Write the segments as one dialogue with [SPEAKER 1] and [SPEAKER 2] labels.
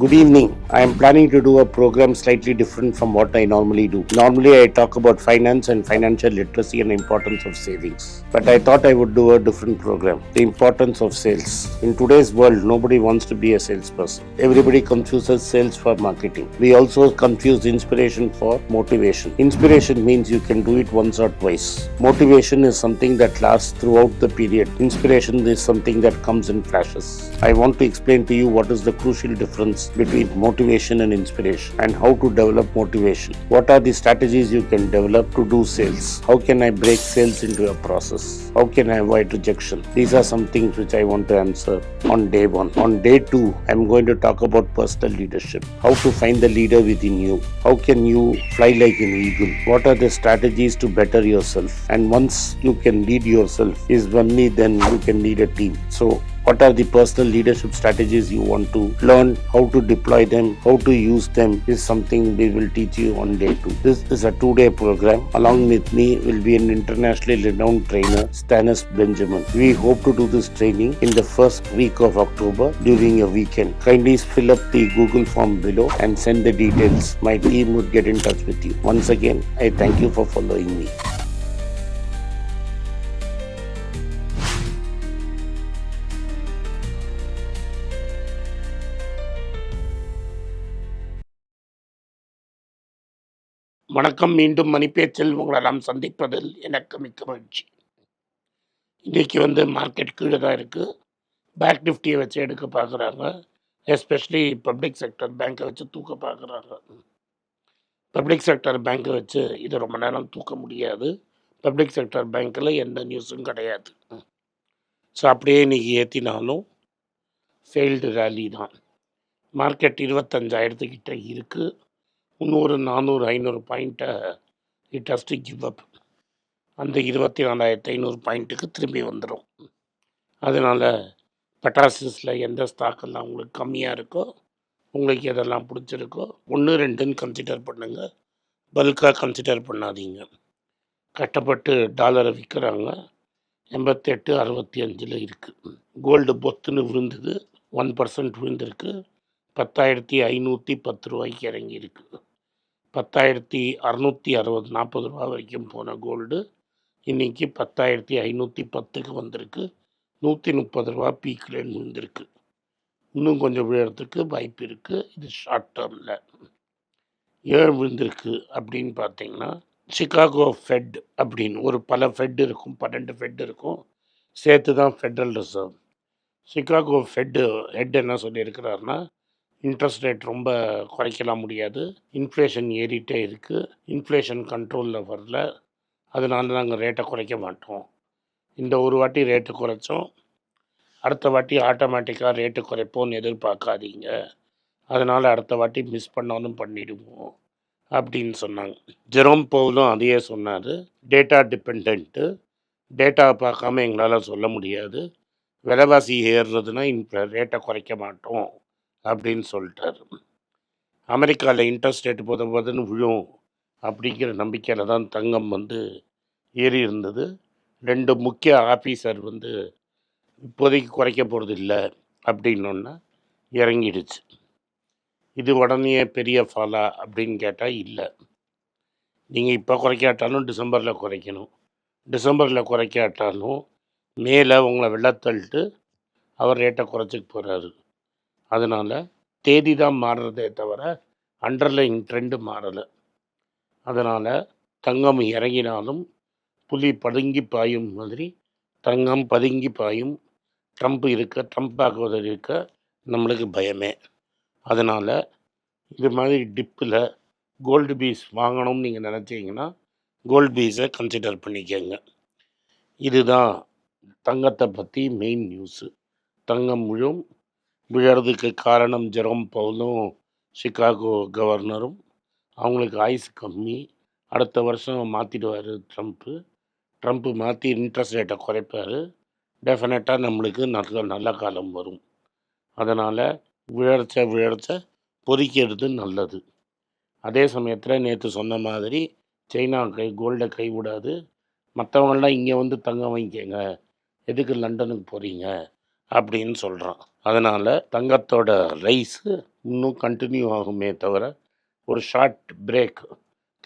[SPEAKER 1] Good evening. I am planning to do a program slightly different from what I normally do. Normally, I talk about finance and financial literacy and importance of savings. But I thought I would do a different program. The importance of sales. In today's world, nobody wants to be a salesperson. Everybody confuses sales for marketing. We also confuse inspiration for motivation. Inspiration means you can do it once or twice. Motivation is something that lasts throughout the period. Inspiration is something that comes in flashes. I want to explain to you what is the crucial difference between motivation and inspiration and how to develop motivation. What are the strategies you can develop to do sales? How can I break sales into a process? How can I avoid rejection? These are some things which I want to answer on day one. On day two, I'm going to talk about personal leadership. How to find the leader within you. How can you fly like an eagle? What are the strategies to better yourself? And once you can lead yourself, is only then you can lead a team. So what are the personal leadership strategies you want to learn? How to deploy them? How to use them is something we will teach you on day two. This is a two day program. Along with me will be an internationally renowned trainer stanis benjamin. We hope to do this training in the first week of october during a weekend. Kindly fill up the google form below and send the details. My team would get in touch with you. Once again i thank you for following me வணக்கம். மீண்டும் மணிப்பேச்சில் உங்களெல்லாம் சந்திப்பதில் எனக்கு மிக்க மகிழ்ச்சி. இன்றைக்கி வந்து market கீழே தான் இருக்குது பேக் நிஃப்டியை வச்சு எடுக்க பார்க்குறாங்க. எஸ்பெஷலி பப்ளிக் செக்டர் பேங்க்கை வச்சு தூக்க பார்க்குறாங்க. பப்ளிக் செக்டர் பேங்க்கை வச்சு இது ரொம்ப நேரம் தூக்க முடியாது. பப்ளிக் செக்டர் பேங்க்கில் எந்த நியூஸும் கிடையாது. ஸோ அப்படியே இன்றைக்கி ஏற்றினாலும் ஃபெயில்டு ரேலி தான். மார்க்கெட் இருபத்தஞ்சாயிரத்துக்கிட்ட இருக்குது முந்நூறு நானூறு ஐநூறு பாயிண்ட்டை it has to give up அந்த இருபத்தி நாலாயிரத்தி ஐநூறு பாயிண்ட்டுக்கு திரும்பி வந்துடும் அதனால் பட்டாசிஸில் எந்த ஸ்டாக்கெல்லாம் உங்களுக்கு கம்மியாக இருக்கோ உங்களுக்கு எதெல்லாம் பிடிச்சிருக்கோ ஒன்று ரெண்டுன்னு கன்சிடர் பண்ணுங்கள் பல்காக கன்சிடர் பண்ணாதீங்க. கஷ்டப்பட்டு டாலரை விற்கிறாங்க எண்பத்தெட்டு அறுபத்தி அஞ்சில் இருக்குது கோல்டு பொத்துன்னு விழுந்தது. ஒன் பர்சன்ட் விழுந்திருக்கு. பத்தாயிரத்தி ஐநூற்றி பத்து ரூபாய்க்கு இறங்கியிருக்கு. பத்தாயிரத்தி அறநூற்றி அறுபது நாற்பது ரூபா வரைக்கும் போன கோல்டு. இன்றைக்கி பத்தாயிரத்தி ஐநூற்றி பத்துக்கு வந்திருக்கு. நூற்றி முப்பது ரூபா பீக்லேன்னு விழுந்திருக்கு இன்னும் கொஞ்சம் விழுறதுக்கு வாய்ப்பு இருக்குது இது ஷார்ட் டேர்மில் ஏன் விழுந்திருக்கு அப்படின்னு பார்த்தீங்கன்னா சிகாகோ ஃபெட் அப்படின்னு ஒரு பல ஃபெட் இருக்கும். பன்னெண்டு ஃபெட் இருக்கும். சேர்த்து தான் federal reserve Chicago fed head என்ன சொல்லியிருக்கிறாருன்னா இன்ட்ரெஸ்ட் ரேட் ரொம்ப குறைக்கலாம் முடியாது. இன்ஃப்ளேஷன் ஏறிட்டே இருக்குது இன்ஃப்ளேஷன் கண்ட்ரோலில் வரல. அதனால நாங்கள் ரேட்டை குறைக்க மாட்டோம். இந்த ஒரு வாட்டி ரேட்டு குறைச்சோம். அடுத்த வாட்டி ஆட்டோமேட்டிக்காக ரேட்டு குறைப்போம்னு எதிர்பார்க்காதீங்க. அதனால் அடுத்த வாட்டி மிஸ் பண்ணாலும் பண்ணிடுவோம் அப்படின்னு சொன்னாங்க. ஜெரோம் பவுலும் அதையே சொன்னார். டேட்டா டிபெண்ட்டு டேட்டா பார்க்காம எங்களால் சொல்ல முடியாது. விலைவாசி ஏறுறதுன்னா இப்போ ரேட்டை குறைக்க மாட்டோம். அப்படின்னு சொல்லிட்டாரு. அமெரிக்காவில் இன்ட்ரெஸ்ட் ரேட் போத போதுன்னு விழும் அப்படிங்கிற நம்பிக்கையில் தான் தங்கம் வந்து ஏறி இருந்தது ரெண்டு முக்கிய ஆஃபீஸர் வந்து இப்போதைக்கு குறைக்க போகிறது இல்லை அப்படின்னோன்னா இறங்கிடுச்சு. இது உடனே பெரிய ஃபாலா அப்படின்னு கேட்டால் இல்லை. நீங்கள் இப்போ குறைக்காட்டாலும் டிசம்பரில் குறைக்கணும். டிசம்பரில் குறைக்காட்டாலும் மேலே உங்களை வெள்ளத்தள்ளிட்டு அவர் ரேட்டை குறைச்சிக்க போகிறாரு அதனால் தேதி தான் மாறுறதே தவிர அண்டர்லைன் ட்ரெண்டு மாறலை. அதனால் தங்கம் இறங்கினாலும் புலி பதுங்கி பாயும் மாதிரி தங்கம் பதுங்கி பாயும் ட்ரம்ப் இருக்க ட்ரம்ப் ஆக்குவதில் இருக்க நம்மளுக்கு பயமே. அதனால் இது மாதிரி டிப்பில் கோல்டு பீஸ் வாங்கணும்னு நீங்கள் நினச்சிங்கன்னா கோல்டு பீஸை கன்சிடர் பண்ணிக்கோங்க. இதுதான் தங்கத்தை பற்றி மெயின் நியூஸு தங்கம் முழும் விழறதுக்கு காரணம் ஜெரோம் பவுலும் சிகாகோ கவர்னரும். அவங்களுக்கு ஆயுசு கம்மி. அடுத்த வருஷம் மாற்றிடுவார் ட்ரம்ப்பு ட்ரம்ப்பு மாற்றி இன்ட்ரெஸ்ட் ரேட்டை குறைப்பார். டெஃபினட்டாக நம்மளுக்கு நல்ல நல்ல காலம் வரும். அதனால் விழச்ச விழச்ச பொறிக்கிறது நல்லது. அதே சமயத்தில் நேற்று சொன்ன மாதிரி சைனா கை கோல்டை கைவிடாது மற்றவங்களாம் இங்கே வந்து தங்க வாங்கிக்கங்க. எதுக்கு லண்டனுக்கு போகிறீங்க அப்படின்னு சொல்கிறான் அதனால் தங்கத்தோட ரைஸு இன்னும் கண்டினியூ ஆகுமே தவிர ஒரு ஷார்ட் பிரேக்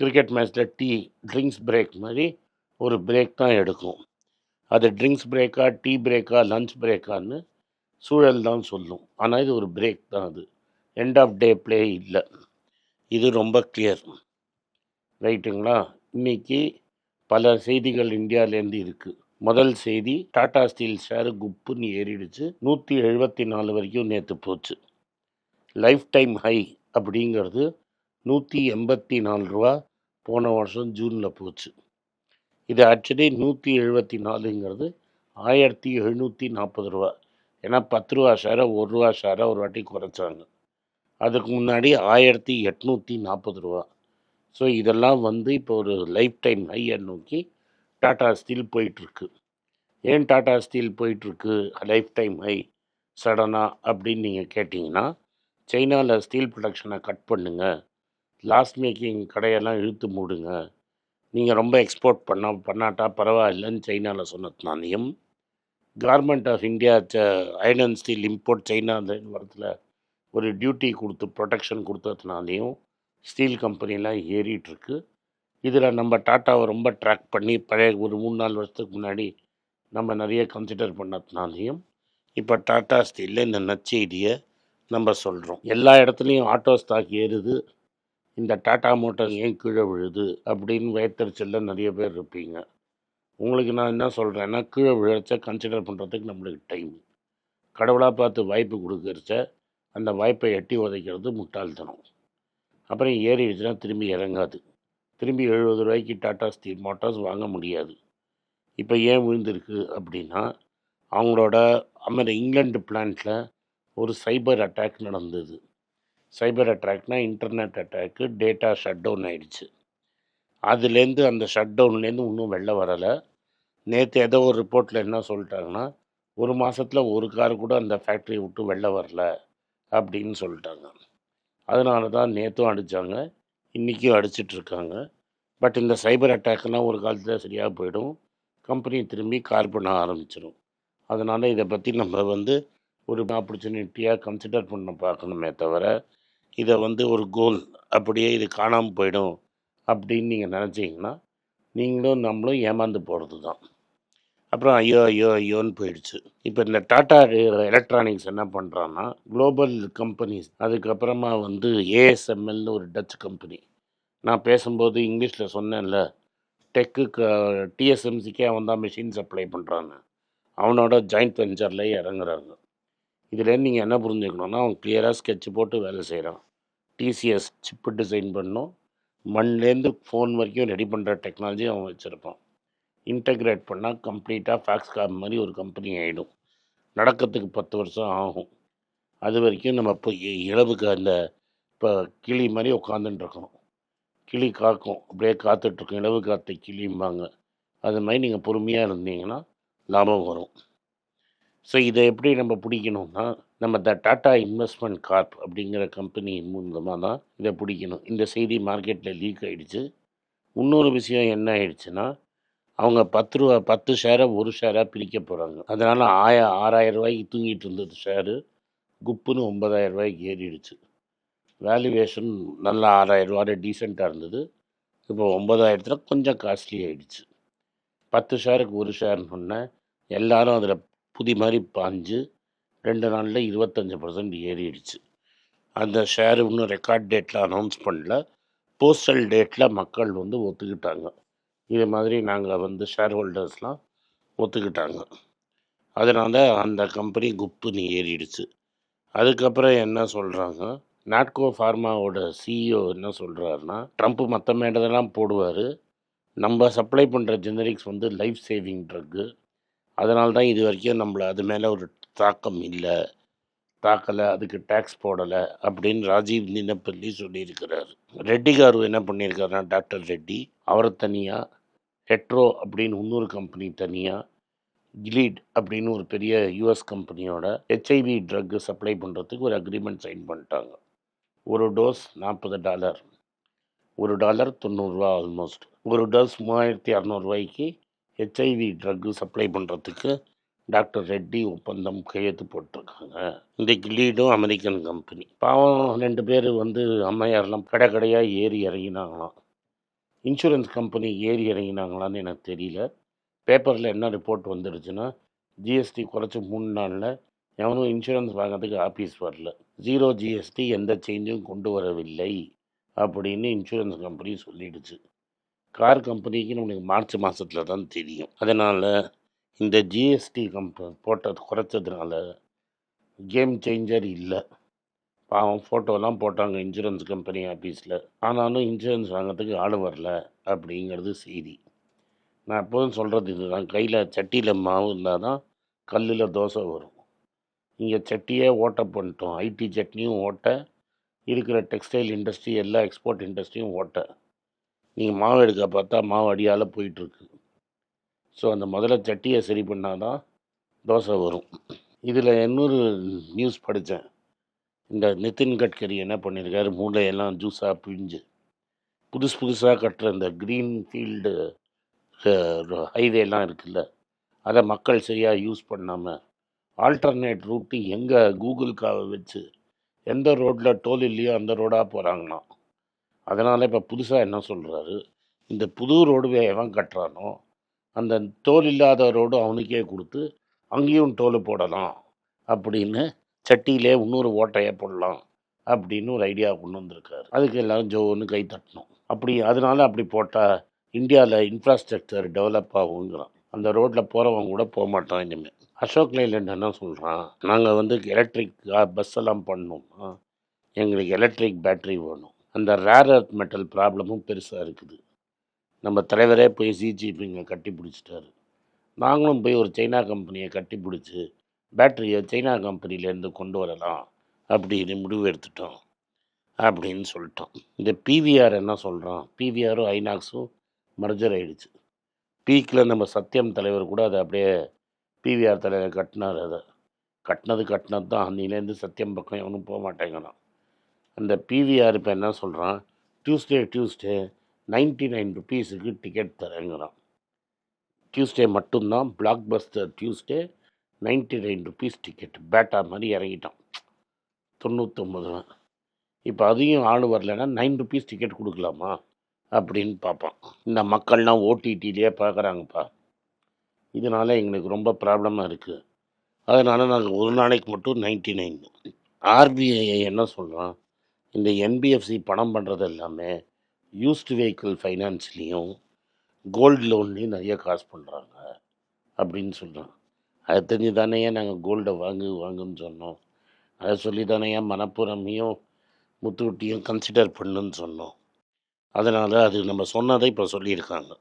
[SPEAKER 1] கிரிக்கெட் மேட்ச்சில் டீ ட்ரிங்க்ஸ் பிரேக் மாதிரி ஒரு பிரேக் தான் எடுக்கும். அது ட்ரிங்க்ஸ் பிரேக்கா டீ பிரேக்கா லஞ்ச் பிரேக்கான்னு சூழல் தான் சொல்லும். ஆனால் இது ஒரு பிரேக் தான் அது. எண்ட் ஆஃப் டே ப்ளே இல்லை. இது ரொம்ப கிளியர் ரைட்டுங்களா இன்னைக்கு பல செய்திகள் இந்தியாவிலேருந்து இருக்குது முதல் செய்தி டாடா ஸ்டீல் ஷேரு குப்புன்னு ஏறிடுச்சு. நூற்றி எழுபத்தி நாலு வரைக்கும் நேற்று போச்சு. லைஃப் டைம் ஹை அப்படிங்கிறது நூற்றி எண்பத்தி நாலு ரூபா போன வருஷம் ஜூனில் போச்சு. இது ஆக்சுவலி நூற்றி எழுபத்தி நாலுங்கிறது ஆயிரத்தி எழுநூற்றி நாற்பது ரூபா. ஏன்னா பத்து ரூபா ஷேரை ஒரு ரூபா ஷேரை ஒரு வாட்டி குறைச்சாங்க. அதுக்கு முன்னாடி ஆயிரத்தி எட்நூற்றி நாற்பது ரூபா. ஸோ இதெல்லாம் வந்து இப்போ ஒரு லைஃப் டைம் ஹையை நோக்கி டாடா ஸ்டீல் போயிட்டுருக்கு. ஏன் டாடா ஸ்டீல் போயிட்டுருக்கு? லைஃப் டைம் ஹை சடனாக அப்படின்னு நீங்கள் கேட்டிங்கன்னா சைனாவில் ஸ்டீல் ப்ரொடக்ஷனை கட் பண்ணுங்க. லாஸ்ட் மேக்கிங் கடையெல்லாம் இழுத்து மூடுங்க. நீங்கள் ரொம்ப எக்ஸ்போர்ட் பண்ண பண்ணாட்டா பரவாயில்லைன்னு சைனாவில் சொன்னதுனாலையும் government of India iron and steel import China அந்த வரத்தில் ஒரு டியூட்டி கொடுத்து ப்ரொடெக்ஷன் கொடுத்ததுனாலையும் ஸ்டீல் கம்பெனிலாம் ஏறிட்டுருக்கு. இதில் நம்ம டாட்டாவை ரொம்ப ட்ராக் பண்ணி பழைய ஒரு மூணு நாலு வருஷத்துக்கு முன்னாடி நம்ம நிறைய கன்சிடர் பண்ணதுனாலையும் இப்போ டாட்டா ஸ்டீலில் இந்த நச்செய்தியை நம்ம சொல்கிறோம் எல்லா இடத்துலையும் ஆட்டோ ஸ்டாக் ஏறுது. இந்த டாட்டா மோட்டார் ஏன் கீழே விழுது? அப்படின்னு வயத்தறிச்சலில் நிறைய பேர் இருப்பீங்க. உங்களுக்கு நான் என்ன சொல்கிறேன்னா கீழே விழச்ச கன்சிடர் பண்ணுறதுக்கு நம்மளுக்கு டைம் கடவுளாக பார்த்து வாய்ப்பு கொடுக்கறச்ச அந்த வாய்ப்பை எட்டி உதைக்கிறது முட்டாள்தனம். அப்புறம் ஏறிடுச்சுன்னா திரும்பி இறங்காது. திரும்பி எழுபது ரூபாய்க்கு டாட்டா ஸ்டீல் மோட்டார்ஸ் வாங்க முடியாது. இப்போ ஏன் விழுந்திருக்கு அப்படின்னா அவங்களோட அமெரி இங்கிலாந்து பிளான்ட்டில் ஒரு சைபர் அட்டாக் நடந்தது. Cyber அட்டாக்னா internet attack data shut down ஆகிடுச்சு அதுலேருந்து அந்த ஷட் டவுன்லேருந்து இன்னும் வெளில வரலை. நேற்று ஏதோ ஒரு ரிப்போர்ட்டில் என்ன சொல்லிட்டாங்கன்னா ஒரு மாதத்தில் ஒரு கார் கூட அந்த ஃபேக்ட்ரியை விட்டு வெளில வரல அப்படின்னு சொல்லிட்டாங்க. அதனால தான் நேற்றும் அடித்தாங்க இன்றைக்கும் அடிச்சிட்ருக்காங்க. பட் இந்த சைபர் அட்டாக்லாம் ஒரு காலத்தில் சரியாக போயிடும். கம்பெனி திரும்பி கார் பண்ண ஆரம்பிச்சிடும் அதனால் இதை பற்றி நம்ம வந்து ஒரு ஆப்பர்ச்சுனிட்டியாக கன்சிடர் பண்ண பார்க்கணுமே தவிர இதை வந்து ஒரு கோல் அப்படியே இது காணாமல் போயிடும் அப்படின்னு நீங்கள் நினச்சிங்கன்னா நீங்களும் நம்மளும் ஏமாந்து போகிறது தான் அப்புறம் ஐயோ ஐயோ ஐயோன்னு போயிடுச்சு. இப்போ இந்த டாடா எலக்ட்ரானிக்ஸ் என்ன பண்ணுறான்னா குளோபல் கம்பெனிஸ். அதுக்கப்புறமா வந்து ஏஎஸ்எம்எல்னு ஒரு டச் கம்பெனி. நான் பேசும்போது இங்கிலீஷில் சொன்னேன்ல டெக்கு டிஎஸ்எம்சிக்கே அவன் தான் மிஷின் சப்ளை பண்ணுறாங்க அவனோட ஜாயிண்ட் வெஞ்சர்லேயே இறங்குறாங்க. இதுலேருந்து நீங்கள் என்ன புரிஞ்சுக்கணுன்னா அவன் கிளியராக ஸ்கெட்ச் போட்டு வேலை செய்கிறான் டிசிஎஸ் சிப்பு டிசைன் பண்ணும். மண்லேருந்து ஃபோன் வரைக்கும் ரெடி பண்ணுற டெக்னாலஜி அவன் வச்சுருப்பான். இன்டகிரேட் பண்ணால் கம்ப்ளீட்டாக ஃபேக்ஸ் காப் மாதிரி ஒரு கம்பெனி ஆகிடும் நடக்கிறதுக்கு பத்து வருஷம் ஆகும். அது வரைக்கும் நம்ம இப்போ இ- இழவுக்கு அந்த இப்போ கிளி மாதிரி உட்காந்துட்டுருக்கணும் கிளி காக்கும். அப்படியே காத்துட்ருக்கோம் இழவு காத்த கிளிம்பாங்க. அது மாதிரி நீங்கள் பொறுமையாக இருந்தீங்கன்னா லாபம் வரும். ஸோ இதை எப்படி நம்ம பிடிக்கணும்னா நம்ம த டாட்டா இன்வெஸ்ட்மெண்ட் கார்ப் அப்படிங்கிற கம்பெனி மூலமாக தான் இதை பிடிக்கணும். இந்த செய்தி மார்க்கெட்டில் லீக் ஆகிடுச்சு இன்னொரு விஷயம் என்ன ஆயிடுச்சுன்னா அவங்க பத்து ரூபா பத்து ஷேரை ஒரு ஷேராக பிரிக்க போகிறாங்க அதனால் ஆய ஆறாயிரம் ரூபாய்க்கு தூங்கிட்டு இருந்தது ஷேரு குப்புன்னு ஒன்பதாயிரம் ரூபாய்க்கு ஏறிடுச்சு. வேல்யூவேஷன் நல்லா ஆறாயிரம் ரூபாய் டீசெண்டாக இருந்தது. இப்போ ஒன்பதாயிரத்தில் கொஞ்சம் காஸ்ட்லி ஆகிடுச்சு பத்து ஷேருக்கு ஒரு ஷேர்னு சொன்னேன். எல்லாரும் அதில் புதி மாதிரி பாஞ்சு ரெண்டு நாளில் இருபத்தஞ்சி பர்சன்ட் ஏறிடுச்சு. அந்த ஷேர் இன்னும் ரெக்கார்ட் டேட்டில் அனௌன்ஸ் பண்ணல. போஸ்டல் டேட்டில் மக்கள் வந்து ஒத்துக்கிட்டாங்க. இது மாதிரி நாங்கள் வந்து ஷேர் ஹோல்டர்ஸ்லாம் ஒத்துக்கிட்டாங்க. அதனால் அந்த கம்பெனி குப்புன்னு ஏறிடுச்சு. அதுக்கப்புறம் என்ன சொல்கிறாங்க நாட்கோ ஃபார்மாவோட சிஇஓ என்ன சொல்கிறாருன்னா ட்ரம்ப் மற்ற மேடதெல்லாம் போடுவார். நம்ம சப்ளை பண்ணுற ஜெனரிக்ஸ் வந்து லைஃப் சேவிங் ட்ரக்கு அதனால தான் இது வரைக்கும் நம்மளை அது மேலே ஒரு தாக்கம் இல்லை தாக்கலை அதுக்கு டேக்ஸ் போடலை அப்படின்னு ராஜீவ் நினப்பள்ளி சொல்லியிருக்கிறாரு. ரெட்டி காரு என்ன பண்ணியிருக்காருன்னா டாக்டர் ரெட்டி. அவரை தனியாக ஹெட்ரோ அப்படின்னு இன்னொரு கம்பெனி தனியாக கிலீட் அப்படின்னு ஒரு பெரிய யூஎஸ் கம்பெனியோட ஹெச்ஐவி ட்ரக்கு சப்ளை பண்ணுறதுக்கு ஒரு அக்ரிமெண்ட் சைன் பண்ணிட்டாங்க. ஒரு டோஸ் நாற்பது டாலர். ஒரு டாலர் தொண்ணூறுரூவா ஆல்மோஸ்ட் ஒரு டோஸ் மூவாயிரத்தி அறநூறுவாய்க்கு ஹெச்ஐவி ட்ரக்கு சப்ளை பண்ணுறதுக்கு டாக்டர் ரெட்டி ஒப்பந்தம் கையெழுத்து போட்டிருக்காங்க. இன்றைக்கு லீடும் அமெரிக்கன் கம்பெனி. பாவம் ரெண்டு பேர் வந்து அம்மையார்லாம் கடை கடையாக ஏறி இறங்கினாங்களாம். இன்சூரன்ஸ் கம்பெனி ஏறி இறங்கினாங்களான்னு எனக்கு தெரியல. பேப்பரில் என்ன ரிப்போர்ட் வந்துடுச்சுன்னா ஜிஎஸ்டி குறைச்சி மூணு நாளில் எவனும் இன்சூரன்ஸ் வாங்குறதுக்கு ஆஃபீஸ் வரல. ஜீரோ ஜிஎஸ்டி எந்த சேஞ்சும் கொண்டு வரவில்லை அப்படின்னு இன்சூரன்ஸ் கம்பெனி சொல்லிடுச்சு. கார் கம்பெனிக்கு நம்மளுக்கு மார்ச் மாதத்தில் தான் தெரியும். அதனால் இந்த ஜிஎஸ்டி கம்ப போட்டது குறைச்சதுனால கேம் சேஞ்சர் இல்லை. பாவம் ஃபோட்டோலாம் போட்டாங்க இன்சூரன்ஸ் கம்பெனி ஆஃபீஸில் ஆனாலும் இன்சூரன்ஸ் வாங்கிறதுக்கு ஆள் வரல அப்படிங்கிறது செய்தி. நான் எப்போதும் சொல்கிறது இதுதான். கையில் சட்டியில் மாவு இருந்தால் தான் கல்லில் தோசை வரும். இங்கே சட்டியே ஓட்ட பண்ணிட்டோம் ஐடி சட்னியும் ஓட்ட இருக்கிற டெக்ஸ்டைல் இண்டஸ்ட்ரி எல்லா எக்ஸ்போர்ட் இண்டஸ்ட்ரியும் ஓட்ட. நீங்கள் மாவு எடுக்க பார்த்தா மாவு அடியால் போயிட்டுருக்கு ஸோ அந்த முதல்ல சட்டியை சரி பண்ணால் தான் தோசை வரும். இதில் இன்னொரு நியூஸ் படித்தேன் இந்த நிதின் கட்கரி என்ன பண்ணியிருக்காரு மூளையெல்லாம் ஜூஸாக பிழிஞ்சு புதுசு புதுசாக கட்டுற இந்த க்ரீன் ஃபீல்டு ஹைவேலாம் இருக்குல்ல அதை மக்கள் சரியாக யூஸ் பண்ணாமல் ஆல்டர்னேட் ரூட்டு எங்கே கூகுளுக்காக வச்சு எந்த ரோட்டில் டோல் இல்லையோ அந்த ரோடாக போகிறாங்கண்ணா அதனால் இப்போ புதுசாக என்ன சொல்கிறாரு இந்த புது ரோடுவே எவன் கட்டுறானோ அந்த தோல் இல்லாதவரோடு அவனுக்கே கொடுத்து அங்கேயும் டோல் போடலாம் அப்படின்னு சட்டியிலே இன்னொரு ஓட்டையை போடலாம் அப்படின்னு ஒரு ஐடியா கொண்டு வந்திருக்காரு. அதுக்கு எல்லாரும் ஜோன்னு கை தட்டணும். அப்படி அதனால அப்படி போட்டால் இந்தியாவில் இன்ஃப்ராஸ்ட்ரக்சர் டெவலப் ஆகுங்கிறான். அந்த ரோட்டில் போகிறவங்க கூட போக மாட்டான் இனிமேல் அசோக் லைலண்ட் என்ன சொல்கிறான் நாங்கள் வந்து எலக்ட்ரிக் பஸ் எல்லாம் பண்ணோம்னா எங்களுக்கு எலக்ட்ரிக் பேட்டரி வேணும். அந்த ரேர் அர்த் மெட்டல் ப்ராப்ளமும் பெருசாக இருக்குது. நம்ம தலைவரே போய் சிஜிபிங்கை கட்டி பிடிச்சிட்டாரு. நாங்களும் போய் ஒரு சைனா கம்பெனியை கட்டி பிடிச்சி பேட்டரியை சைனா கம்பெனிலேருந்து கொண்டு வரலாம் அப்படின்னு முடிவு எடுத்துட்டோம் அப்படின்னு சொல்லிட்டோம். இந்த பிவிஆர் என்ன சொல்கிறான் பிவிஆரும் ஐநாக்ஸும் மர்ஜர் ஆகிடுச்சு பீக்கில் நம்ம சத்யம் தலைவர் கூட அதை அப்படியே பிவிஆர் தலைவர் கட்டினார் அதை. கட்டினது கட்டினது தான். அன்னிலேருந்து சத்தியம் பக்கம் எவனும் போக மாட்டேங்கிறான். அந்த பிவிஆர் இப்போ என்ன சொல்கிறான் டியூஸ்டே டியூஸ்டே நைன்ட்டி நைன் ருபீஸுக்கு டிக்கெட் தரேங்கிறான். டியூஸ்டே மட்டும்தான் blockbuster Tuesday ninety nine rupees ticket Bata மாதிரி இறங்கிட்டான். தொண்ணூற்றொம்பது ரூபா இப்போ அதையும் ஆள் வரலன்னா நைன் ருபீஸ் டிக்கெட் கொடுக்கலாமா? அப்படின்னு பார்ப்பான். இந்த மக்கள்லாம் ஓடிடியிலே பார்க்குறாங்கப்பா. இதனால் எங்களுக்கு ரொம்ப ப்ராப்ளமாக இருக்குது அதனால் நாங்கள் ஒரு நாளைக்கு மட்டும் நைன்ட்டி நைன். ஆர்பிஐ என்ன சொல்கிறான் இந்த என்பிஎஃப்சி பணம் பண்ணுறது எல்லாமே யூஸ்டு வெஹிக்கிள் ஃபைனான்ஸ்லேயும் கோல்டு லோன்லேயும் நிறைய காசு பண்ணுறாங்க அப்படின்னு சொல்கிறான் அதை தெரிஞ்சு தானே நாங்கள் கோல்டை வாங்கு வாங்குன்னு சொன்னோம். அதை சொல்லி தானே மனப்புறமையும் முத்துக்குட்டியும் கன்சிடர் பண்ணுன்னு சொன்னோம். அதனால் அது நம்ம சொன்னதை இப்போ சொல்லியிருக்காங்க.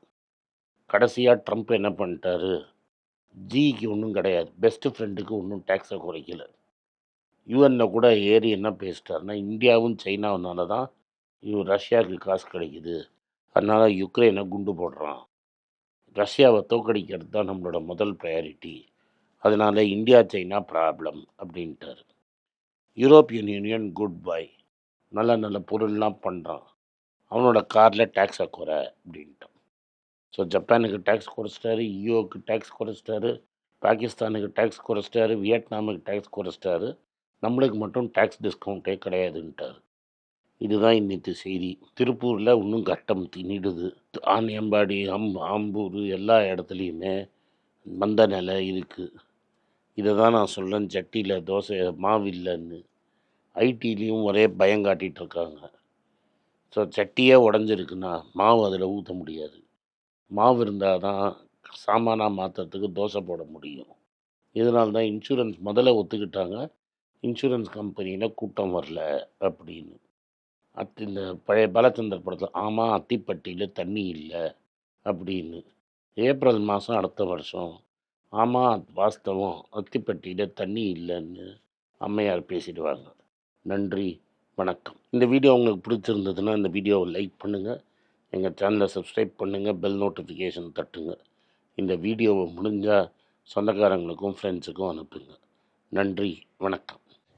[SPEAKER 1] கடைசியாக ட்ரம்ப் என்ன பண்ணிட்டாரு? ஜிக்கு ஒன்றும் கிடையாது. பெஸ்ட் ஃப்ரெண்டுக்கு ஒன்றும் டேக்ஸை குறைக்கல. யூஎனில் கூட ஏறி என்ன பேசிட்டாருன்னா இந்தியாவும் சைனாவுனால தான் இவன் ரஷ்யாவுக்கு காசு கிடைக்குது. அதனால் யுக்ரைனை குண்டு போடுறான். ரஷ்யாவை தோக்கடிக்கிறது தான் நம்மளோட முதல் ப்ரையாரிட்டி அதனால் இந்தியா சைனா ப்ராப்ளம் அப்படின்ட்டாரு. யூரோப்பியன் யூனியன் குட் பை நல்ல நல்ல பொருள்லாம் பண்ணுறான் அவனோட காரில் டேக்ஸை குறை அப்படின்ட்டான். ஸோ ஜப்பானுக்கு டேக்ஸ் குறைச்சிட்டாரு யூஓக்கு டேக்ஸ் குறைச்சிட்டாரு பாகிஸ்தானுக்கு டேக்ஸ் குறைச்சிட்டாரு வியட்நாமுக்கு டேக்ஸ் குறைச்சிட்டாரு. நம்மளுக்கு மட்டும் டேக்ஸ் டிஸ்கவுண்ட்டே கிடையாதுன்ட்டார். இதுதான் இன்னைக்கு செய்தி. திருப்பூரில் இன்னும் கட்டம் திணிடுது. ஆனியம்பாடி அம் ஆம்பூர் எல்லா இடத்துலையுமே மந்த நிலை இருக்குது இதை தான் நான் சொல்லேன் சட்டியில் தோசை மாவு இல்லைன்னு ஐடிலையும் ஒரே பயம் காட்டிகிட்டு இருக்காங்க. ஸோ சட்டியே உடஞ்சிருக்குன்னா மாவு அதில் ஊற்ற முடியாது. மாவு இருந்தால் தான் சாமானாக மாற்றுறதுக்கு தோசை போட முடியும். இதனால தான் இன்சூரன்ஸ் முதல்ல ஒத்துக்கிட்டாங்க. இன்சூரன்ஸ் கம்பெனியில் கூட்டம் வரல அப்படின்னு. அத்தி இந்த பழைய பாலச்சந்தர் படத்தில் ஆமாம் அத்திப்பட்டியில் தண்ணி இல்லை அப்படின்னு. ஏப்ரல் மாதம் அடுத்த வருஷம் ஆமாம் வாஸ்தவம் அத்திப்பட்டியில் தண்ணி இல்லைன்னு அம்மையார் பேசிடுவாங்க. நன்றி வணக்கம். இந்த வீடியோ உங்களுக்கு பிடிச்சிருந்ததுன்னா இந்த வீடியோவை லைக் பண்ணுங்கள் எங்கள் சேனலை சப்ஸ்கிரைப் பண்ணுங்கள் பெல் நோட்டிஃபிகேஷன் தட்டுங்க. இந்த வீடியோவை முடிஞ்சால் சொந்தக்காரங்களுக்கும் ஃப்ரெண்ட்ஸுக்கும் அனுப்புங்க. நன்றி வணக்கம்.